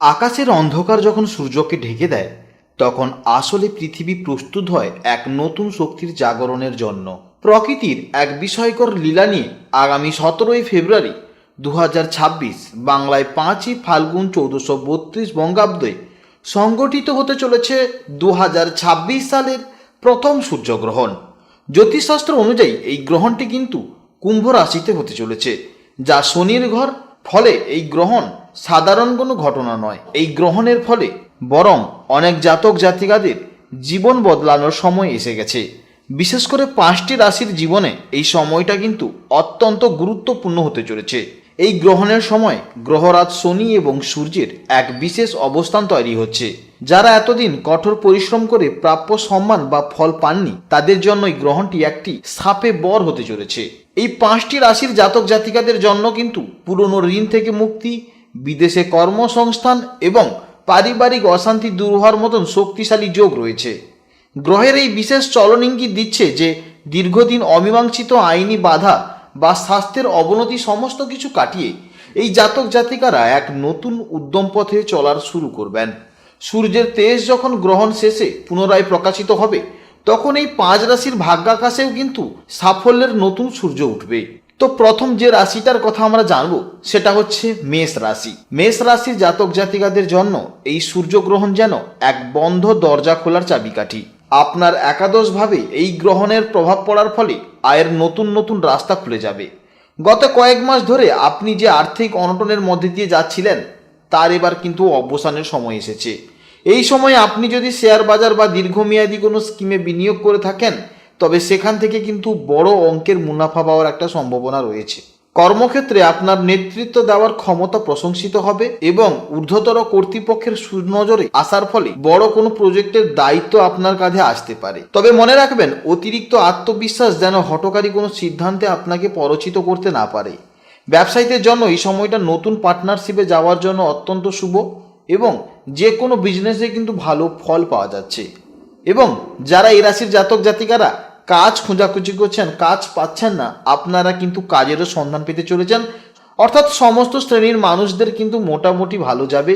আকাশের অন্ধকার যখন সূর্যকে ঢেকে দেয়, তখন আসলে পৃথিবী প্রস্তুত হয় এক নতুন শক্তির জাগরণের জন্য। প্রকৃতির এক বিষয়কর লীলা নিয়ে আগামী সতেরোই ফেব্রুয়ারি দু হাজার ছাব্বিশ বাংলায় পাঁচই ফাল্গুন চৌদ্দশো বত্রিশ বঙ্গাব্দে সংগঠিত হতে চলেছে দু হাজার ছাব্বিশ সালের প্রথম সূর্যগ্রহণ। জ্যোতিষশাস্ত্র অনুযায়ী এই গ্রহণটি কিন্তু কুম্ভ রাশিতে হতে চলেছে, যা শনির ঘর। ফলে এই গ্রহণ সাধারণ কোনো ঘটনা নয়। এই গ্রহণের ফলে বরং অনেক জাতক জাতিকাদের জীবন বদলানোর সময় এসে গেছে। বিশেষ করে পাঁচটি রাশির জীবনে এই সময়টা কিন্তু অত্যন্ত গুরুত্বপূর্ণ হতে চলেছে। এই গ্রহণের সময় গ্রহরাজ শনি এবং সূর্যের এক বিশেষ অবস্থান তৈরি হচ্ছে। যারা এতদিন কঠোর পরিশ্রম করে প্রাপ্য সম্মান বা ফল পাননি, তাদের জন্য এই গ্রহণটি একটি সাপে বর হতে চলেছে। এই পাঁচটি রাশির জাতক জাতিকাদের জন্য কিন্তু পুরনো ঋণ থেকে মুক্তি বিদেশে কর্মসংস্থান এবং পারিবারিক অশান্তি দূর হওয়ার মতন শক্তিশালী যোগ রয়েছে। গ্রহের এই বিশেষ চলন ইঙ্গিত দিচ্ছে যে, দীর্ঘদিন অমীমাংসিত আইনি বাধা বা স্বাস্থ্যের অবনতি সমস্ত কিছু কাটিয়ে এই জাতক জাতিকারা এক নতুন উদ্যম পথে চলার শুরু করবেন। সূর্যের তেজ যখন গ্রহণ শেষে পুনরায় প্রকাশিত হবে, তখন এই পাঁচ রাশির ভাগ্যাকাশেও কিন্তু সাফল্যের নতুন সূর্য উঠবে। তো প্রথম যে রাশিটার কথা আমরা জানব, সেটা হচ্ছে মেষ রাশি। মেষ রাশির জাতক জাতিকাদের জন্য এই সূর্যগ্রহণ যেন এক বন্ধ দরজা খোলার চাবিকাঠি। আপনার একাদশভাবে এই গ্রহণের প্রভাব পড়ার ফলে আয়ের নতুন নতুন রাস্তা খুলে যাবে। গত কয়েক মাস ধরে আপনি যে আর্থিক অনটনের মধ্যে দিয়ে যাচ্ছিলেন, তার এবার কিন্তু অবসানের সময় এসেছে। এই সময় আপনি যদি শেয়ার বাজার বা দীর্ঘমেয়াদী কোনো স্কিমে বিনিয়োগ করে থাকেন তবে সেখান থেকে কিন্তু বড় অঙ্কের মুনাফা পাওয়ার একটা সম্ভাবনা রয়েছে। কর্মক্ষেত্রে আপনার নেতৃত্ব দেওয়ার ক্ষমতা প্রশংসিত হবে এবং ঊর্ধ্বতর কর্তৃপক্ষের সুনজরে আসার ফলে বড় কোনো প্রজেক্টের দায়িত্ব আপনার কাঁধে আসতে পারে। তবে মনে রাখবেন, অতিরিক্ত আত্মবিশ্বাস যেন হটকারী কোনো সিদ্ধান্তে আপনাকে পরচিত করতে না পারে। ব্যবসায়ীদের জন্য এই সময়টা নতুন পার্টনারশিপে যাওয়ার জন্য অত্যন্ত শুভ এবং যে কোনো বিজনেসে কিন্তু ভালো ফল পাওয়া যাচ্ছে। এবং যারা এই রাশির জাতক জাতিকারা কাজ খোঁজাখুঁজি করছেন, কাজ পাচ্ছেন না, আপনারা কিন্তু কাজেরও সন্ধান পেতে চলেছেন। অর্থাৎ সমস্ত শ্রেণির মানুষদের কিন্তু মোটামুটি ভালো যাবে।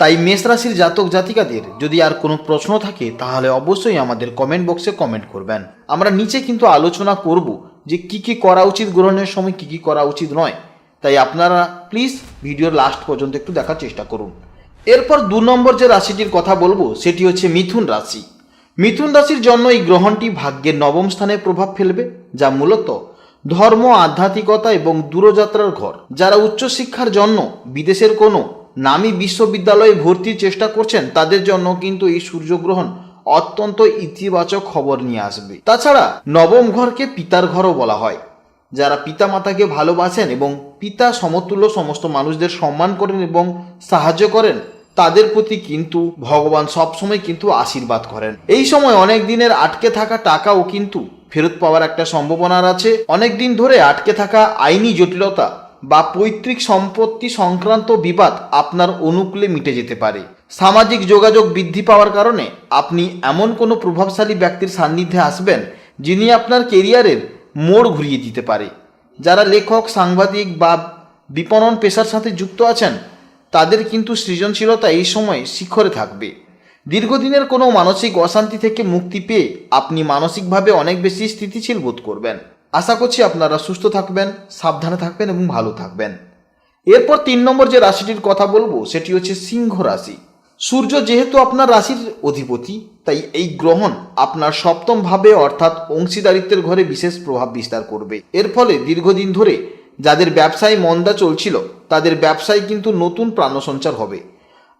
তাই মেষ রাশির জাতক জাতিকাদের যদি আর কোনো প্রশ্ন থাকে, তাহলে অবশ্যই আমাদের কমেন্ট বক্সে কমেন্ট করবেন। আমরা নিচে কিন্তু আলোচনা করব যে কি কি করা উচিত গ্রহণের সময়, কি কি করা উচিত নয়। তাই আপনারা প্লিজ ভিডিওর লাস্ট পর্যন্ত একটু দেখার চেষ্টা করুন। এরপর দু নম্বর যে রাশিটির কথা বলব, সেটি হচ্ছে মিথুন রাশি। মিথুন রাশির জন্য এই গ্রহণটি ভাগ্যের নবম স্থানে প্রভাব ফেলবে, যা মূলত ধর্ম, আধ্যাত্মিকতা এবং দূরযাত্রার ঘর। যারা উচ্চশিক্ষার জন্য বিদেশের কোনো নামী বিশ্ববিদ্যালয়ে ভর্তির চেষ্টা করছেন, তাদের জন্য কিন্তু এই সূর্যগ্রহণ অত্যন্ত ইতিবাচক খবর নিয়ে আসবে। তাছাড়া নবম ঘরকে পিতার ঘরও বলা হয়। যারা পিতা মাতাকে ভালোবাসেন এবং পিতা সমতুল্য সমস্ত মানুষদের সম্মান করেন এবং সাহায্য করেন তাদের প্রতি কিন্তু ভগবান সবসময় কিন্তু আশীর্বাদ করেন। এই সময় অনেক দিনের আটকে থাকা টাকাও কিন্তু ফেরত পাওয়ার একটা সম্ভাবনা আছে। অনেক দিন ধরে আটকে থাকা আইনি জটিলতা বা পৈতৃক সম্পত্তি সংক্রান্ত বিবাদ আপনার অনুকূলে মিটে যেতে পারে। সামাজিক যোগাযোগ বৃদ্ধি পাওয়ার কারণে আপনি এমন কোনো প্রভাবশালী ব্যক্তির সান্নিধ্যে আসবেন যিনি আপনার কেরিয়ারের মোড় ঘুরিয়ে দিতে পারে। যারা লেখক, সাংবাদিক বা বিপণন পেশার সাথে যুক্ত আছেন তাদের কিন্তু সৃজনশীলতা এই সময় শিখরে থাকবে। দীর্ঘদিনের কোনো মানসিক অশান্তি থেকে মুক্তি পেয়ে আপনি মানসিকভাবে অনেক বেশি স্থিতিশীল বোধ করবেন। আশা করছি আপনারা সুস্থ থাকবেন, সাবধানে থাকবেন এবং ভালো থাকবেন। এরপর তিন নম্বর যে রাশিটির কথা বলব, সেটি হচ্ছে সিংহ রাশি। সূর্য যেহেতু আপনার রাশির অধিপতি, তাই এই গ্রহণ আপনার সপ্তম ভাবে অর্থাৎ অংশীদারিত্বের ঘরে বিশেষ প্রভাব বিস্তার করবে। এর ফলে দীর্ঘদিন ধরে যাদের ব্যবসায় মন্দা চলছিল, তাদের ব্যবসায় কিন্তু নতুন প্রাণসঞ্চার হবে।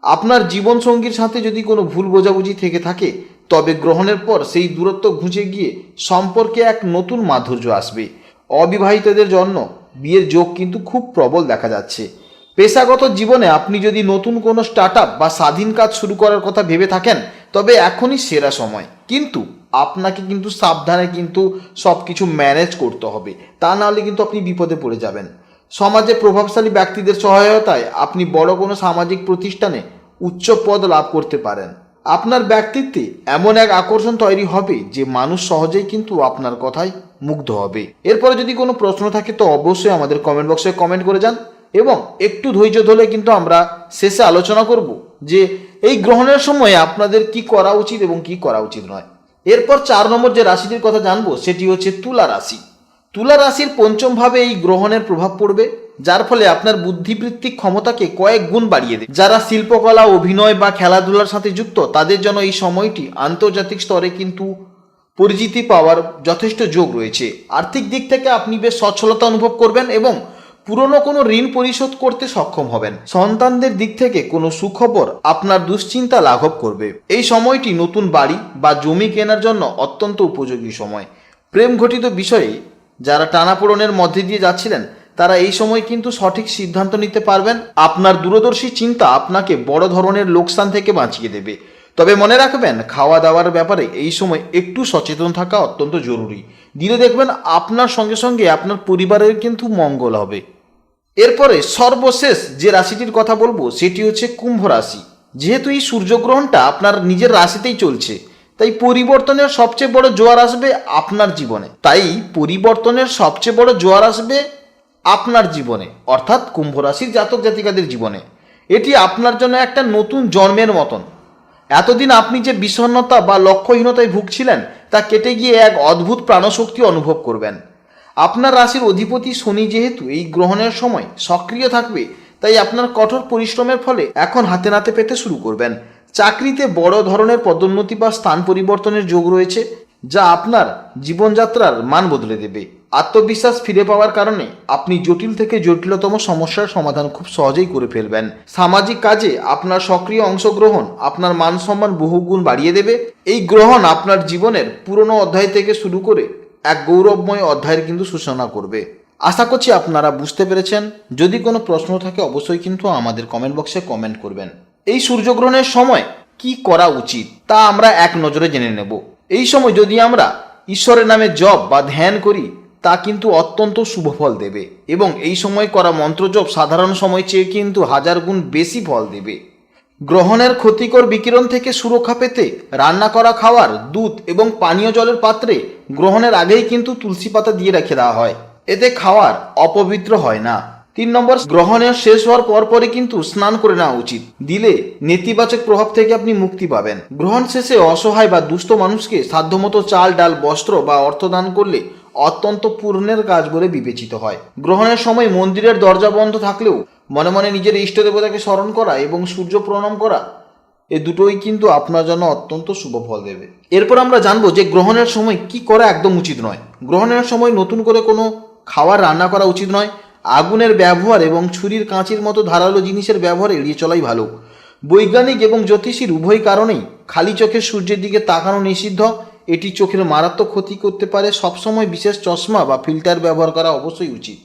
আপনার জীবনসঙ্গীর সাথে যদি কোনো ভুল বোঝাবুঝি থেকে থাকে, তবে গ্রহণের পর সেই দূরত্ব ঘুচে গিয়ে সম্পর্কে এক নতুন মাধুর্য আসবে। অবিবাহিতদের জন্য বিয়ের যোগ কিন্তু খুব প্রবল দেখা যাচ্ছে। পেশাগত জীবনে আপনি যদি নতুন কোনো স্টার্ট বা স্বাধীন কাজ শুরু করার কথা ভেবে থাকেন, তবে এখনই সেরা সময়। কিন্তু আপনাকে কিন্তু সাবধানে কিন্তু সব কিছু ম্যানেজ করতে হবে। তা নাহলে কিন্তু আপনি বিপদে পড়ে যাবেন। সমাজে প্রভাবশালী ব্যক্তিদের সহায়তায় আপনি বড় কোনো সামাজিক প্রতিষ্ঠানে উচ্চ পদ লাভ করতে পারেন। আপনার ব্যক্তিত্বে এমন এক আকর্ষণ তৈরি হবে যে মানুষ সহজেই কিন্তু আপনার কথায় মুগ্ধ হবে। এরপরে যদি কোনো প্রশ্ন থাকে, তো অবশ্যই আমাদের কমেন্ট বক্সে কমেন্ট করে যান এবং একটু ধৈর্য ধরে কিন্তু আমরা শেষে আলোচনা করব যে এই গ্রহণের সময় আপনাদের কি করা উচিত এবং কি করা উচিত নয়। এরপর চার নম্বর যে রাশিটির কথা জানব, সেটি হচ্ছে তুলা রাশি। তুলা রাশির পঞ্চম ভাবে এই গ্রহণের প্রভাব পড়বে, যার ফলে আপনার বুদ্ধিবৃত্তিক ক্ষমতাকে কয়েক গুণ বাড়িয়ে দেবে। যারা শিল্পকলা, অভিনয় বা খেলাধুলার সাথে যুক্ত, তাদের জন্য এই সময়টি আন্তর্জাতিক স্তরে কিন্তু পরিচিতি পাওয়ার যথেষ্ট যোগ রয়েছে। আর্থিক দিক থেকে আপনি বেশ সচ্ছলতা অনুভব করবেন এবং পুরনো কোনো ঋণ পরিশোধ করতে সক্ষম হবেন। সন্তানদের দিক থেকে কোনো সুখবর আপনার দুশ্চিন্তা লাঘব করবে। এই সময়টি নতুন বাড়ি বা জমি কেনার জন্য অত্যন্ত উপযোগী সময়। প্রেম ঘটিত বিষয়ে যারা টানাপোড়নের মধ্যে দিয়ে যাচ্ছিলেন, তারা এই সময় কিন্তু সঠিক সিদ্ধান্ত নিতে পারবেন। আপনার দূরদর্শী চিন্তা আপনাকে বড় ধরনের লোকসান থেকে বাঁচিয়ে দেবে। তবে মনে রাখবেন খাওয়া দাওয়ার ব্যাপারে এই সময় একটু সচেতন থাকা অত্যন্ত জরুরি। দিলে দেখবেন আপনার সঙ্গে সঙ্গে আপনার পরিবারের কিন্তু মঙ্গল হবে। এরপরে সর্বশেষ যে রাশিটির কথা বলব, সেটি হচ্ছে কুম্ভ রাশি। যেহেতু এই সূর্যগ্রহণটা আপনার নিজের রাশিতেই চলছে, তাই পরিবর্তনের সবচেয়ে বড় জোয়ার আসবে আপনার জীবনে। তাই পরিবর্তনের সবচেয়ে বড় জোয়ার আসবে আপনার জীবনে, অর্থাৎ কুম্ভ রাশির জাতক জাতিকাদের জীবনে। এটি আপনার জন্য একটা নতুন জন্মের মতন। এতদিন আপনি যে বিষণ্ণতা বা লক্ষ্যহীনতায় ভুগছিলেন, তা কেটে গিয়ে এক অদ্ভুত প্রাণশক্তি অনুভব করবেন। আপনার রাশির অধিপতি শনি যেহেতু এই গ্রহণের সময় সক্রিয় থাকবে, তাই আপনার কঠোর পরিশ্রমের ফলে এখন হাতে নাতে পেতে শুরু করবেন। চাকরিতে বড় ধরনের পদোন্নতি বা স্থান পরিবর্তনের যোগ রয়েছে, যা আপনার জীবনযাত্রার মান বদলে দেবে। আত্মবিশ্বাস ফিরে পাওয়ার কারণে আপনি জটিল থেকে জটিলতম সমস্যার সমাধান খুব সহজেই করে ফেলবেন। সামাজিক কাজে আপনার সক্রিয় অংশগ্রহণ আপনার মান সম্মান বহুগুণ বাড়িয়ে দেবে। এই গ্রহণ আপনার জীবনের পুরনো অধ্যায় থেকে শুরু করে এক গৌরবময় অধ্যায়ের কিন্তু সূচনা করবে। আশা করছি আপনারা বুঝতে পেরেছেন। যদি কোনো প্রশ্ন থাকে অবশ্যই কিন্তু আমাদের কমেন্ট বক্সে কমেন্ট করবেন। এই সূর্যগ্রহণের সময় কি করা উচিত তা আমরা এক নজরে জেনে নেব। এই সময় যদি আমরা ঈশ্বরের নামে জপ বা ধ্যান করি তা কিন্তু অত্যন্ত শুভ ফল দেবে। এবং এই সময় করা মন্ত্রজপ সাধারণ সময় চেয়ে কিন্তু হাজার গুণ বেশি ফল দেবে। গ্রহণের ক্ষতিকর বিকিরণ থেকে সুরক্ষা পেতে রান্না করা খাওয়ার দুধ এবং পানীয় জলের পাত্রে গ্রহণের আগেই কিন্তু তুলসী পাতা দিয়ে রেখে দেওয়া হয়। এতে খাওয়ার অপবিত্র হয় না। তিন নম্বর গ্রহণের শেষ হওয়ার পরপরই কিন্তু স্নান করে নেওয়া উচিত। দিলে নেতিবাচক প্রভাব থেকে আপনি মুক্তি পাবেন। গ্রহণ শেষে অসহায় বা দুস্থ মানুষকে সাধ্যমতো চাল, ডাল, বস্ত্র বা অর্থ দান করলে অত্যন্ত পূর্ণের কাজ বলে বিবেচিত হয়। গ্রহণের সময় মন্দিরের দরজা বন্ধ থাকলেও মনে মনে নিজের ইষ্ট দেবতাকে স্মরণ করা এবং সূর্য প্রণাম করা, এ দুটোই কিন্তু আপনার জন্য অত্যন্ত শুভ ফল দেবে। এরপর আমরা জানব যে গ্রহণের সময় কি করা একদম উচিত নয়। গ্রহণের সময় নতুন করে কোনো খাবার রান্না করা উচিত নয়। আগুনের ব্যবহার এবং ছুরির কাঁচির মতো ধারালো জিনিসের ব্যবহার এড়িয়ে চলাই ভালো। বৈজ্ঞানিক এবং জ্যোতিষীর উভয় কারণেই খালি চোখে সূর্যের দিকে তাকানো নিষিদ্ধ এটি চোখের মারাত্মক ক্ষতি করতে পারে। সবসময় বিশেষ চশমা বা ফিল্টার ব্যবহার করা অবশ্যই উচিত।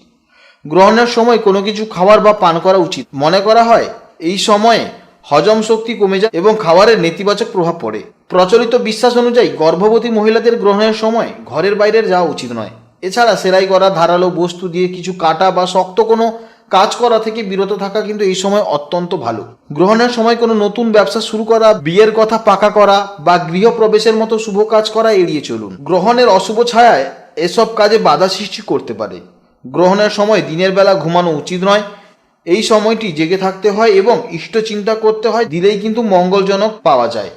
গ্রহণের সময় কোনো কিছু খাবার বা পান করা উচিত। মনে করা হয়, এই সময়ে হজম শক্তি কমে যায় এবং খাবারের নেতিবাচক প্রভাব পড়ে। প্রচলিত বিশ্বাস অনুযায়ী গর্ভবতী মহিলাদের গ্রহণের সময় ঘরের বাইরে যাওয়া উচিত নয়। এছাড়া সেলাই করা, ধারালো বস্তু দিয়ে কিছু কাটা বা শক্ত কোনো কাজ করা থেকে বিরত থাকা কিন্তু এই সময় অত্যন্ত ভালো। গ্রহণের সময় কোনো নতুন ব্যবসা শুরু করা, বিয়ের কথা পাকা করা বা গৃহপ্রবেশের মতো শুভ কাজ করা এড়িয়ে চলুন। গ্রহণের অশুভ ছায়ায় এসব কাজে বাধা সৃষ্টি করতে পারে। গ্রহণের সময় দিনের বেলা ঘুমানো উচিত নয়। এই সময়টি জেগে থাকতে হয় এবং ইষ্ট চিন্তা করতে হয়, দিলেই কিন্তু মঙ্গলজনক পাওয়া যায়।